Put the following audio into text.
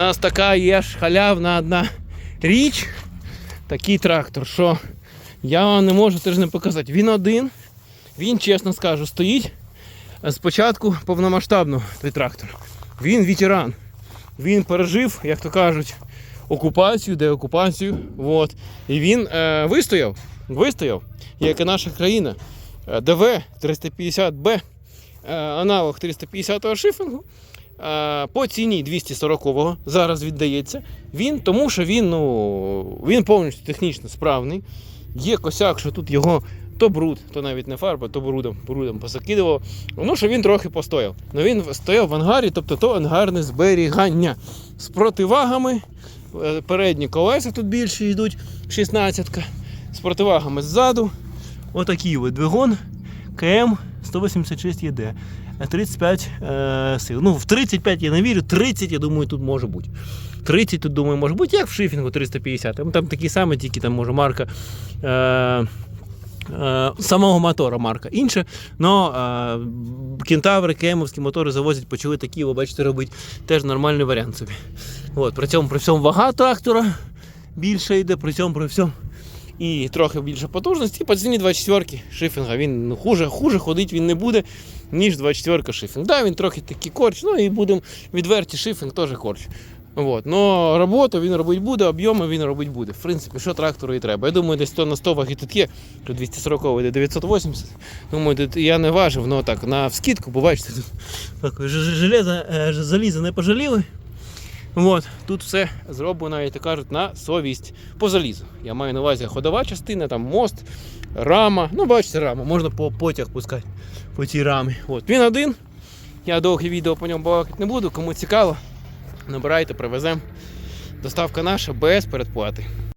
У нас така є ж халявна одна річ, такий трактор, що я вам не можу теж не показати. Він один, він, чесно скажу, стоїть з початку повномасштабно той трактор. Він ветеран. Він пережив, як то кажуть, окупацію, деокупацію. Вот. І він е, вистояв. Вистояв, як і наша країна. Е, ДВ 350Б, е, аналог 350-го шифінгу. Е, По ціні 240-го зараз віддається. Він, тому що він, ну, він повністю технічно справний. Є косяк, що тут його то бруд, то навіть не фарба, то брудом, брудом позакидував. Ну, що він трохи постояв. Ну він стояв в ангарі, тобто то ангарне зберігання з противагами. Е, Передні колеса тут більші йдуть, 16 ка з противагами ззаду. Отакий от двигун КМ 186 ЄД. 35 е, сил. Ну, в 35 я не вірю, 30, я думаю, тут може бути. 30 тут, думаю, може бути, як в шифінгу 350. Там, такі самі, тільки там може марка. Е, е, Самого мотора марка інша, але е, кентаври, кемовські мотори завозять, почали такі, ви бачите, робити теж нормальний варіант собі. От, при цьому при всьому вага трактора більше йде, при цьому при всьому і трохи більше потужності. По ціні 24 шифінга він ну, хуже, хуже ходить він не буде, ніж 24-ка шифінг. Да, він трохи такий корч, ну і будемо відверті, шифінг теж корч. Вот. Но роботу він робити буде, об'єми він робити буде. В принципі, що трактору і треба. Я думаю, десь 100 на 100 ваги тут є, тут 240 йде 980. Думаю, тут я не важив, але так, на вскидку, бо бачите, тут так, железо, е, залізо не пожаліли. От, тут все зроблено, як кажуть, на совість по залізу. Я маю на увазі ходова частина, там мост, рама. Ну, бачите, рама, можна по потяг пускати по цій рамі. От, він один. Я довге відео по ньому балакати не буду. Кому цікаво, набирайте, привеземо. Доставка наша без передплати.